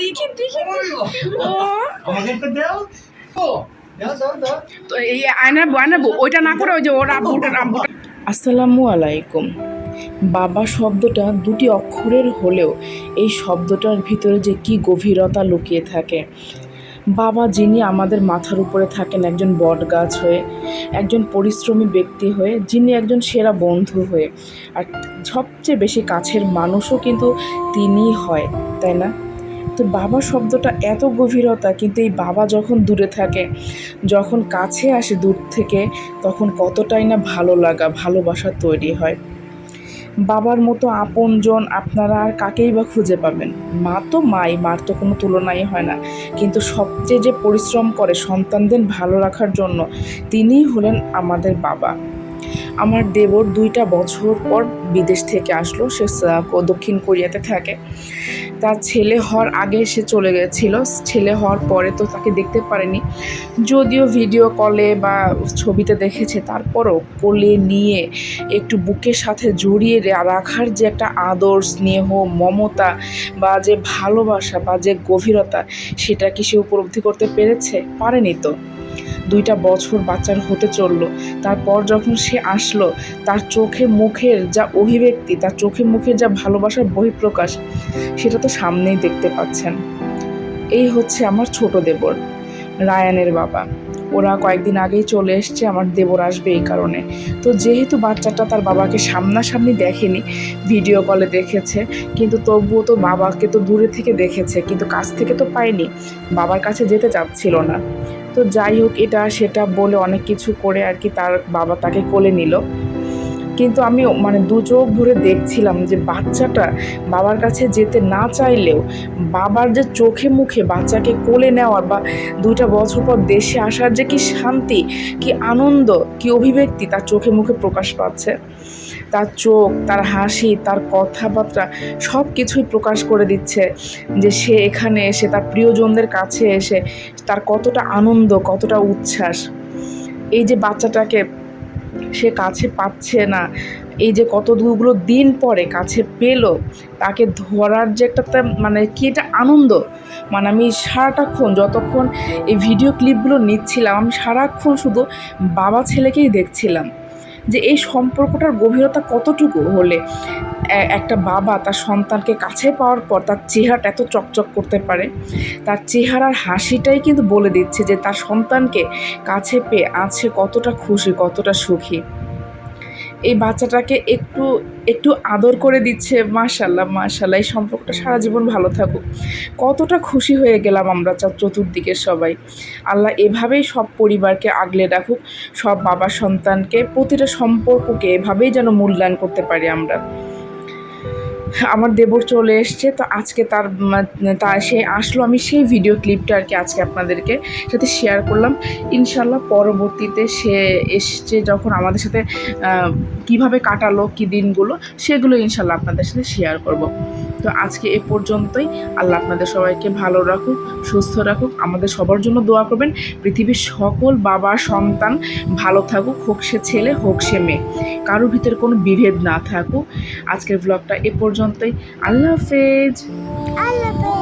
দেখি দেখি ও। আমাকে একটা দাও। ও দাও দাও দাও। তো এই আয়নার আয়নার ওইটা না করে ওই যে ওর আব্বুটা আব্বুটা আসসালামু আলাইকুম। বাবা শব্দটা দুটি অক্ষরের হলেও এই শব্দটার ভিতরে যে কি গভীরতা লুকিয়ে থাকে। বাবা যিনি আমাদের মাথার উপরে থাকেন, একজন বট গাছ হয়ে, একজন পরিশ্রমী ব্যক্তি হয়ে, যিনি একজন সেরা বন্ধু হয়ে, আর সবচেয়ে বেশি কাছের মানুষও কিন্তু তিনিই হয়, তাই না? তো বাবা শব্দটা এত গভীরতা, কিন্তু এই বাবা যখন দূরে থাকে, যখন কাছে আসে দূর থেকে, তখন কতটাই না ভালো লাগা, ভালোবাসা তৈরি হয়। বাবার মতো আপনজন আপনারা আর কাকেই বা খুঁজে পাবেন? মা তো মাই, মার তো কোনো তুলনাই হয় না। কিন্তু সবচেয়ে যে পরিশ্রম করে সন্তানদের ভালো রাখার জন্য, তিনিই হলেন আমাদের বাবা। আমার দেবর দুইটা বছর পর বিদেশ থেকে আসলো। সে দক্ষিণ কোরিয়াতে থাকে। তার ছেলে হওয়ার আগে সে চলে গেছিল। ছেলে হওয়ার পরে তো তাকে দেখতে পারেনি। যদিও ভিডিও কলে বা ছবিতে দেখেছে, তারপরও কোলে নিয়ে একটু বুকের সাথে জড়িয়ে রাখার যে একটা আদর, স্নেহ, মমতা বা যে ভালোবাসা বা যে গভীরতা, সেটা কি সে উপলব্ধি করতে পেরেছে? পারেনি তো। দুইটা বছর বাচ্চার হতে চলল। তারপর যখন সে আসলো, তার চোখে মুখের যা অভিব্যক্তি, তার চোখে মুখের যা ভালোবাসার বহিঃপ্রকাশ, সেটা তো সামনেই দেখতে পাচ্ছেন। এই হচ্ছে আমার ছোট দেবর, রায়ানের বাবা। ওরা কয়েকদিন আগেই চলে এসছে, আমার দেবর আসবে এই কারণে। তো যেহেতু বাচ্চাটা তার বাবাকে সামনাসামনি দেখেনি ভিডিও কলে দেখেছে, কিন্তু তবুও তো বাবাকে তো দূরে থেকে দেখেছে, কিন্তু কাছ থেকে তো পায়নি। বাবার কাছে যেতে চাচ্ছিল না। তো যাই হোক, এটা সেটা বলে অনেক কিছু করে আর কি তার বাবা তাকে কোলে নিল। কিন্তু আমি মানে দু চোখ ভরে দেখছিলাম যে বাচ্চাটা বাবার কাছে যেতে না চাইলেও বাবার যে চোখে মুখে বাচ্চাকে কোলে নেওয়ার বা দুইটা বছর পর দেশে আসার যে কি শান্তি, কি আনন্দ, কি অভিব্যক্তি তার চোখে মুখে প্রকাশ পাচ্ছে। তার চোখ, তার হাসি, তার কথাবার্তা সব কিছুই প্রকাশ করে দিচ্ছে যে সে এখানে এসে, তার প্রিয়জনদের কাছে এসে তার কতটা আনন্দ, কতটা উচ্ছ্বাস। এই যে বাচ্চাটাকে সে কাছে পাচ্ছে না, এই যে কতগুলো দিন পরে কাছে পেল, তাকে ধরার যে একটা মানে কি এটা আনন্দ? মানে আমি সারাটাক্ষণ যতক্ষণ এই ভিডিও ক্লিপগুলো নিচ্ছিলাম, আমি সারাক্ষণ শুধু বাবা ছেলেকেই দেখছিলাম। যে এই সম্পর্কটার গভীরতা কতটুকু হলে একটা বাবা তার সন্তানকে কাছে পাওয়ার পর তার চেহারাটা এত চকচক করতে পারে? তার চেহারার হাসিটাই কিন্তু বলে দিচ্ছে যে তার সন্তানকে কাছে পেয়ে আছে কতটা খুশি, কতটা সুখী। এই বাচ্চাটাকে একটু একটু আদর করে দিচ্ছে মাশাল্লাহ মাশাল্লাহ এই সম্পর্কটা সারা জীবন ভালো থাকুক। কতটা খুশি হয়ে গেলাম আমরা চতুর্দিকের চতুর্দিকে সবাই। আল্লাহ এভাবেই সব পরিবারকে আগলে রাখুক, সব বাবা সন্তানকে, প্রতিটা সম্পর্ককে এভাবেই যেন মূল্যায়ন করতে পারি আমরা। আমার দেবর চলে এসছে, তো আজকে তার তা সে আসলো। আমি সেই ভিডিও ক্লিপটা আর কি আজকে আপনাদেরকে সাথে শেয়ার করলাম। ইনশাল্লাহ পরবর্তীতে সে এসছে যখন আমাদের সাথে কীভাবে কাটালো, কি দিনগুলো, সেগুলো ইনশাল্লাহ আপনাদের সাথে শেয়ার করব। তো আজকে এ পর্যন্তই। আল্লাহ আপনাদের সবাইকে ভালো রাখুক, সুস্থ রাখুক। আমাদের সবার জন্য দোয়া করবেন। পৃথিবীর সকল বাবা, সন্তান ভালো থাকুক, হোক সে ছেলে, হোক সে মেয়ে। কারোর ভিতরে কোনো বিভেদ না থাকুক। আজকের ব্লগটা এ পর্যন্তই। আল্লাহ হাফেজ। আল্লাহ